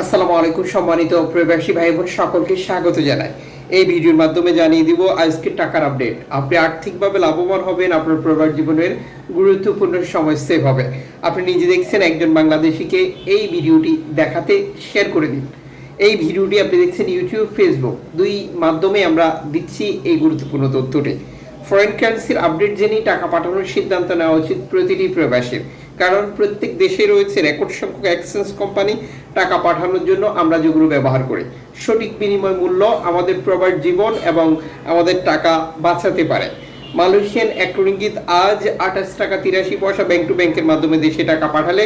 আসসালামু আলাইকুম, সম্মানিত প্রবাসী ভাই বোন সকলকে স্বাগত জানাই। এই ভিডিওর মাধ্যমে জানিয়ে দিব আজকে টাকার আপডেট। আপনি আর্থিকভাবে লাভবান হবেন, আপনার প্রবাস জীবনের গুরুত্বপূর্ণ সময় সেভ হবে। আপনি নিজে দেখছেন একজন বাংলাদেশিকে এই ভিডিওটি দেখাতে শেয়ার করে দিন। এই ভিডিওটি আপনি দেখছেন ইউটিউব ফেসবুক দুই মাধ্যমে আমরা দিচ্ছি এই গুরুত্বপূর্ণ তথ্যটি। ফরেন কারেন্সির আপডেট জেনেই টাকা পাঠানোর সিদ্ধান্ত নেওয়া উচিত প্রতিটি প্রবাসীর। কারণ প্রত্যেক দেশে রয়েছে রেকর্ড সংখ্যক এক্সচেঞ্জ কোম্পানি টাকা পাঠানোর জন্য আমরা যেগুলো ব্যবহার করি। সঠিক বিনিময় মূল্য আমাদের প্রবার জীবন এবং আমাদের টাকা বাঁচাতে পারে। মালয়েশিয়ান এক আজ আঠাশ টাকা তিরাশি পয়সা ব্যাংক টু ব্যাংকের মাধ্যমে দেশে টাকা পাঠালে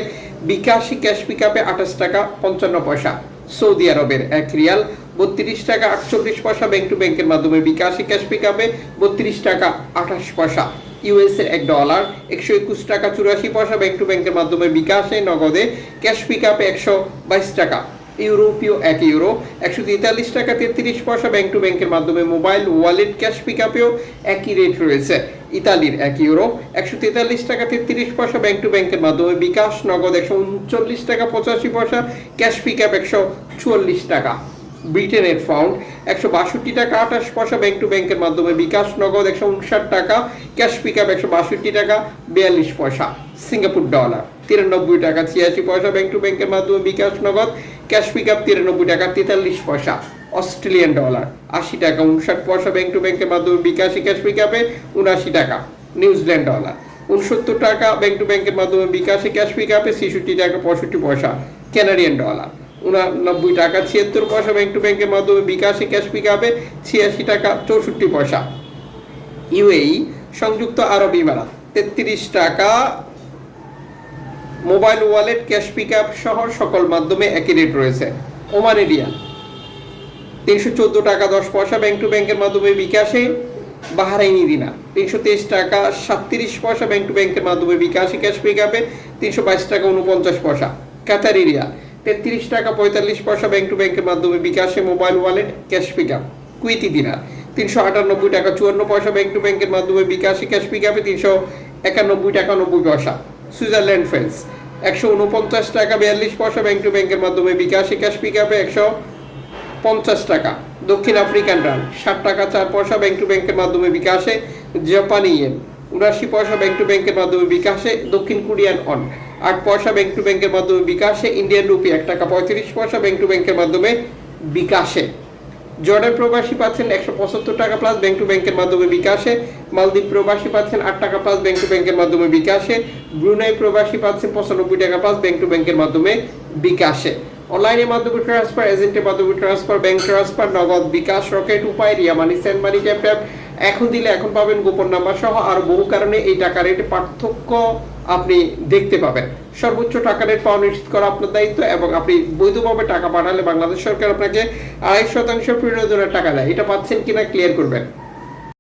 বিকাশি ক্যাশ পিক আপে আঠাশ টাকা পঞ্চান্ন পয়সা। সৌদি আরবের এক রিয়াল বত্রিশ টাকা আটচল্লিশ পয়সা ব্যাংক টু ব্যাংকের মাধ্যমে বিকাশি ক্যাশ পিক আপে বত্রিশ টাকা আঠাশ পয়সা। ইউএস এর এক ডলার একশো একুশ টাকা, চুরাশি পয়সা ব্যাংক টু ব্যাংকের মাধ্যমে বিকাশে, নগদে ক্যাশ পিকআপে একশো বাইশ টাকা। ইউরোপীয় এক ইউরো একশো তেতাল্লিশ টাকা, তেত্রিশ পয়সা ব্যাংক টু ব্যাংকের মাধ্যমে মোবাইল ওয়ালেট ক্যাশ পিকআপেও একই রেট রয়েছে। ইতালির এক ইউরো একশো তেতাল্লিশ টাকা, তেত্রিশ পয়সা ব্যাংক টু ব্যাংকের মাধ্যমে বিকাশ, নগদ একশো উনচল্লিশ টাকা, পঁচাশি পয়সা ক্যাশ পিকআপ একশো চুয়াল্লিশ টাকা। ব্রিটেনের ফাউন্ড একশো বাষট্টি টাকা, আঠাশ পয়সা ব্যাংক টু ব্যাংকের মাধ্যমে বিকাশ, নগদ একশো উনষাট টাকা ক্যাশ পিক আপ একশো বাষট্টি টাকা, বিয়াল্লিশ পয়সা সিঙ্গাপুর ডলার তিরানব্বই টাকা, ছিয়াশি পয়সা ব্যাংক টু ব্যাংকের মাধ্যমে বিকাশ, নগদ ক্যাশ পিক আপ তিরানব্বই টাকা, তেতাল্লিশ পয়সা অস্ট্রেলিয়ান ডলার আশি টাকা, উনষাট পয়সা ব্যাংক টু ব্যাংকের মাধ্যমে বিকাশি ক্যাশ পিক আপে উনআশি টাকা নিউজিল্যান্ড ডলার উনসত্তর টাকা ব্যাংক টু ব্যাংকের মাধ্যমে বিকাশে ক্যাশ পিকআপে ছেষট্টি টাকা, পঁয়ষট্টি পয়সা ক্যানাডিয়ান ডলার উনানব্বই টাকা, ছিয়াত্তর পয়সা ব্যাংক টু ব্যাংকের মাধ্যমে বিকাশে ক্যাশ পিক আপে ছিয়াশি টাকা, চৌষট্টি পয়সা। ইউএই সংযুক্ত আরব ইমারাত, তেত্রিশ টাকা মোবাইল ওয়ালেট ক্যাশ পিকআপ সহ সকল মাধ্যমে একই রেট রয়েছে। ওমান রিয়াল তিনশো চোদ্দ টাকা, দশ পয়সা ব্যাংক টু ব্যাংকের মাধ্যমে বিকাশে। বাহারাইনি দিনা তিনশো তেইশ টাকা, সাতত্রিশ পয়সা ব্যাংক টু ব্যাংকের মাধ্যমে বিকাশে ক্যাশ পিক আপে তিনশো বাইশ টাকা উনপঞ্চাশ পয়সা। কাতারি রিয়াল তেত্রিশ টাকা পঁয়তাল্লিশ পয়সা ব্যাংক টু ব্যাংকের মাধ্যমে বিকাশে mobile wallet cash pickup Kuwaiti dinar তিনশো আটানব্বই টাকা চুয়ান্ন পয়সা ব্যাংক টু ব্যাংকের মাধ্যমে বিকাশে ক্যাশ পিক আপে তিনশো একানব্বই টাকা নব্বই পয়সা। সুইজারল্যান্ড ফ্রেন্স একশো উনপঞ্চাশ টাকা বিয়াল্লিশ পয়সা ব্যাংক টু ব্যাংকের মাধ্যমে বিকাশে ক্যাশ পিক আপে একশো পঞ্চাশ টাকা। দক্ষিণ আফ্রিকান রান ষাট টাকা চার পয়সা ব্যাংক টু ব্যাংকের মাধ্যমে বিকাশে জাপানি ইয়েন উনাশি পয়সা ব্যাংক টু ব্যাংকের মাধ্যমে বিকাশে দক্ষিণ কোরিয়ান অন আট পয়সা ব্যাংক টু ব্যাংকের মাধ্যমে বিকাশে ইন্ডিয়ান রুপি এক টাকা পঁয়ত্রিশ পয়সা ব্যাংক টু ব্যাংকের মাধ্যমে বিকাশে। জর্ডান প্রবাসী পাচ্ছেন একশো পঁচাত্তর টাকা প্লাস ব্যাংক টু ব্যাংকের মাধ্যমে বিকাশে। মালদ্বীপ প্রবাসী পাচ্ছেন আট টাকা প্লাস ব্যাংক টু ব্যাংকের মাধ্যমে বিকাশে। ব্রুনাই প্রবাসী পাচ্ছেন পঁচানব্বই টাকা প্লাস ব্যাংক টু ব্যাংকের মাধ্যমে বিকাশে। অনলাইনের মাধ্যমে ট্রান্সফার এজেন্টের মাধ্যমে transfer bank transfer Nagad bKash Rocket Upay Ria money send money tap এখন দিলে এখন পাবেন গোপন নাম্বার সহ, আর বহু কারণে এই টাকা রেট পার্থক্য আপনি দেখতে পাবেন। সর্বোচ্চ টাকা রেট পাওয়া নিশ্চিত করা আপনার দায়িত্ব এবং আপনি বৈধভাবে টাকা পাঠালে বাংলাদেশ সরকার আপনাকে আড়াই শতাংশ প্রয়োজনের টাকা দেয়। এটা পাচ্ছেন কিনা ক্লিয়ার করবেন।